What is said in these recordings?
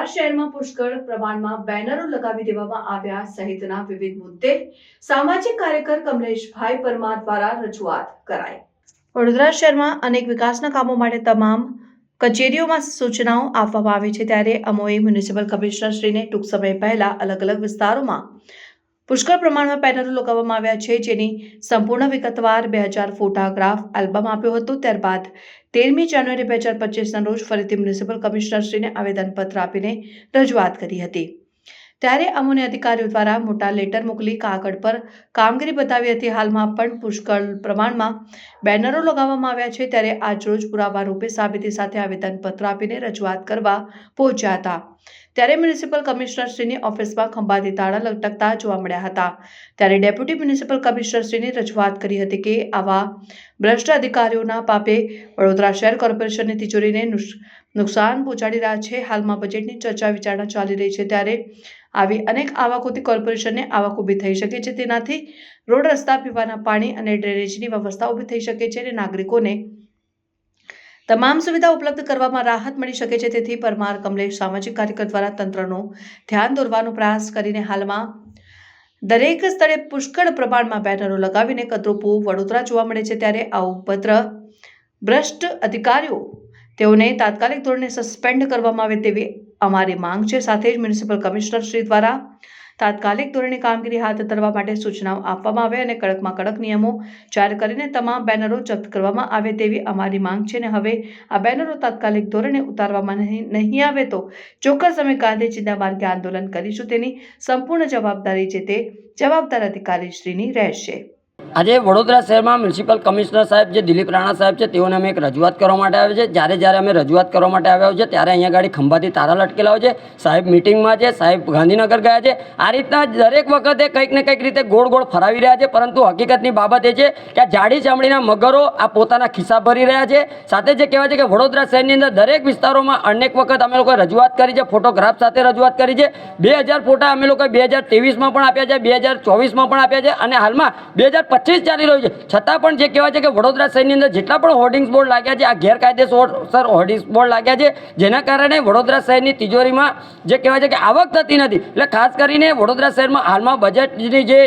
વડોદરા શહેરમાં પુષ્કળ પ્રમાણમાં બેનરો લગાવી દેવામાં આવ્યા સહિતના વિવિધ મુદ્દે સામાજિક કાર્યકર કમલેશભાઈ પરમાર દ્વારા રજૂઆત કરાઈ. વડોદરા શહેરમાં અનેક વિકાસના કામો માટે તમામ કચેરીઓમાં સૂચનાઓ આપવામાં આવી છે. ત્યારે અમોએ મ્યુનિસિપલ કમિશનરશ્રીને ટૂંક સમય પહેલા અલગ અલગ વિસ્તારોમાં પુષ્કળ પ્રમાણમાં પેનલો લગાવવામાં આવ્યા છે, જેની સંપૂર્ણ વિગતવાર બે હજાર ફોટોગ્રાફ આલ્બમ આપ્યો હતો. ત્યારબાદ તેરમી જાન્યુઆરી બે હજાર પચીસના રોજ ફરીથી મ્યુનિસિપલ કમિશનરશ્રીને આવેદનપત્ર આપીને રજૂઆત કરી હતી. ત્યારે અમોને અધિકારીઓ દ્વારા મોટા લેટર મોકલી કાગળ પર કામગીરી બતાવી હતી. હાલમાં પણ પુષ્કળ પ્રમાણમાં બેનરો લગાવવામાં આવ્યા છે. ત્યારે આજરોજ પુરાવા રૂપે સાબિતી સાથે આવેદનપત્ર આપીને રજૂઆત કરવા પહોંચ્યા હતા. ત્યારે મ્યુનિસિપલ કમિશનરશ્રીની ઓફિસમાં ખંભાતી તાળા લટકતા જોવા મળ્યા હતા. ત્યારે ડેપ્યુટી મ્યુનિસિપલ કમિશનરશ્રીને રજૂઆત કરી હતી કે આવા ભ્રષ્ટ અધિકારીઓના પાપે વડોદરા શહેર કોર્પોરેશનની તિજોરીને નુકસાન પહોંચાડી રહ્યા છે. હાલમાં બજેટની ચર્ચા વિચારણા ચાલી રહી છે ત્યારે આવી અનેક આવકોથી કોર્પોરેશનને આવક ઊભી થઈ શકે છે. તેનાથી રોડ, રસ્તા, પીવાના પાણી અને ડ્રેનેજની વ્યવસ્થા ઊભી થઈ શકે છે અને નાગરિકોને તમામ સુવિધા ઉપલબ્ધ કરવામાં રાહત મળી શકે છે. તેથી પરમાર કમલેશ સામાજિક કાર્યકર દ્વારા તંત્રનું ધ્યાન દોરવાનો પ્રયાસ કરીને હાલમાં દરેક સ્થળે પુષ્કળ પ્રમાણમાં બેનરો લગાવીને કદરૂપું વડોદરા જોવા મળે છે. ત્યારે આ ઉપદ્ર ભ્રષ્ટ અધિકારીઓ તેઓને તાત્કાલિક ધોરણે સસ્પેન્ડ કરવામાં આવે તેવી અમારી માંગ છે. સાથે જ મ્યુનિસિપલ કમિશનર શ્રી દ્વારા તાત્કાલિક ધોરણે કામગીરી હાથ ધરવા માટે સૂચનાઓ આપવામાં આવે અને કડકમાં કડક નિયમો જાહેર કરીને તમામ બેનરો જપ્ત કરવામાં આવે તેવી અમારી માંગ છે. અને હવે આ બેનરો તાત્કાલિક ધોરણે ઉતારવામાં નહીં નહીં આવે તો ચોક્કસ અમે ગાંધીજીના માર્ગે આંદોલન કરીશું. તેની સંપૂર્ણ જવાબદારી જે તે જવાબદાર અધિકારીશ્રીની રહેશે. આજે વડોદરા શહેરમાં મ્યુનિસિપલ કમિશનર સાહેબ જે દિલીપ રાણા સાહેબ છે, તેઓને અમે એક રજૂઆત કરવા માટે આવ્યા છે જ્યારે જ્યારે અમે રજૂઆત કરવા માટે આવ્યા છે, ત્યારે અહીંયા ગાડી ખંભાથી તારા લટકેલા હોય છે. સાહેબ મિટિંગમાં છે, સાહેબ ગાંધીનગર ગયા છે. આ રીતના દરેક વખતે કંઈક ને કંઈક રીતે ગોળ ગોળ ફરાવી રહ્યા છે, પરંતુ હકીકતની બાબત એ છે કે આ જાડી ચામડીના મગરો આ પોતાના ખિસ્સા ભરી રહ્યા છે. સાથે જે કહેવાય છે કે વડોદરા શહેરની અંદર દરેક વિસ્તારોમાં અનેક વખત અમે લોકોએ રજૂઆત કરી છે, ફોટોગ્રાફ સાથે રજૂઆત કરી છે. બે ફોટા અમે લોકોએ બે હજાર પણ આપ્યા છે, બે હજાર ચોવીસમાં પણ આપ્યા છે અને હાલમાં બે હજાર પચીસ ચાલી રહ્યું છે. છતાં પણ જે કહેવાય છે કે વડોદરા શહેરની અંદર જેટલા પણ હોર્ડિંગ્સ બોર્ડ લાગ્યા છે, આ ગેરકાયદેસર હોર્ડિંગ્સ બોર્ડ લાગ્યા છે, જેના કારણે વડોદરા શહેરની તિજોરીમાં જે કહેવાય છે કે આવક થતી નથી. એટલે ખાસ કરીને વડોદરા શહેરમાં હાલમાં બજેટની જે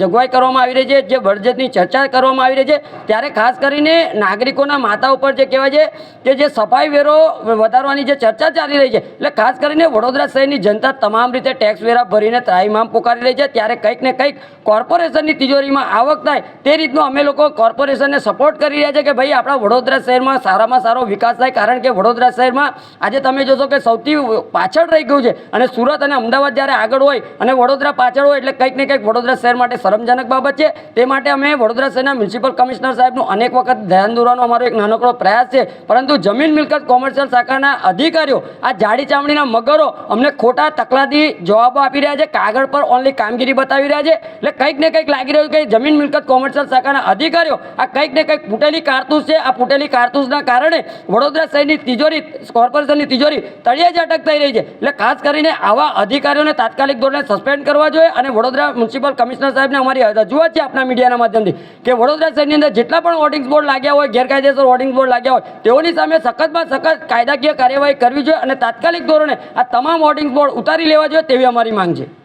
જોગવાઈ કરવામાં આવી રહી છે, જે બજેટની ચર્ચા કરવામાં આવી રહી છે, ત્યારે ખાસ કરીને નાગરિકોના માથા ઉપર જે કહેવાય છે કે જે સફાઈ વેરો વધારવાની જે ચર્ચા ચાલી રહી છે, એટલે ખાસ કરીને વડોદરા શહેરની જનતા તમામ રીતે ટેક્સ વેરા ભરીને ત્રાહીમામ પોકારી રહી છે, ત્યારે કંઈક ને કંઈક કોર્પોરેશનની તિજોરીમાં આવક થાય. તે રીતનો અમે લોકો કોર્પોરેશનને સપોર્ટ કરી રહ્યા છે કે ભાઈ આપણા વડોદરા શહેરમાં સારામાં સારો વિકાસ થાય. કારણ કે વડોદરા શહેરમાં આજે તમે જોશો કે સૌથી પાછળ રહી ગયું છે અને સુરત અને અમદાવાદ જ્યારે આગળ હોય અને વડોદરા પાછળ હોય એટલે કંઈક ને કંઈક વડોદરા શહેર માટે શરમજનક બાબત છે. તે માટે અમે વડોદરા શહેરના મ્યુનિસિપલ કમિશનર સાહેબનું અનેક વખત ધ્યાન દોરવાનો અમારો એક નાનકડો પ્રયાસ છે. પરંતુ જમીન મિલકત કોમર્શિયલ શાખાના અધિકારીઓ આ જાડી ચામડીના મગરો અમને ખોટા તકલાદી જવાબો આપી રહ્યા છે. કાગળ પર ઓનલી કામગીરી બતાવી રહ્યા છે. એટલે કંઈક ને કંઈક લાગી રહ્યું કે જમીન મિલકત કોમર્શિયલ શાખાના અધિકારીઓ આ કંઈક ને કંઈક ફૂટેલી કારતૂસ છે. આ ફૂટેલી કારતૂસના કારણે વડોદરા શહેરની તિજોરી, કોર્પોરેશનની તિજોરી તળિયે જ અટક થઈ રહી છે. એટલે ખાસ કરીને આવા અધિકારીઓને તાત્કાલિક ધોરણે સસ્પેન્ડ કરવા જોઈએ અને વડોદરા મ્યુનિસિપલ કમિશનર સાહેબને અમારી રજૂઆત છે આપણા મીડિયાના માધ્યમથી કે વડોદરા શહેરની અંદર જેટલા પણ હોર્ડિંગ્સ બોર્ડ લાગ્યા હોય, ગેરકાયદેસર હોર્ડિંગ્સ બોર્ડ લાગ્યા હોય, તેઓની સામે સખતમાં સખત કાયદાકીય કાર્યવાહી કરવી જોઈએ અને તાત્કાલિક ધોરણે આ તમામ હોર્ડિંગ્સ બોર્ડ ઉતારી લેવા જોઈએ તેવી અમારી માંગ છે.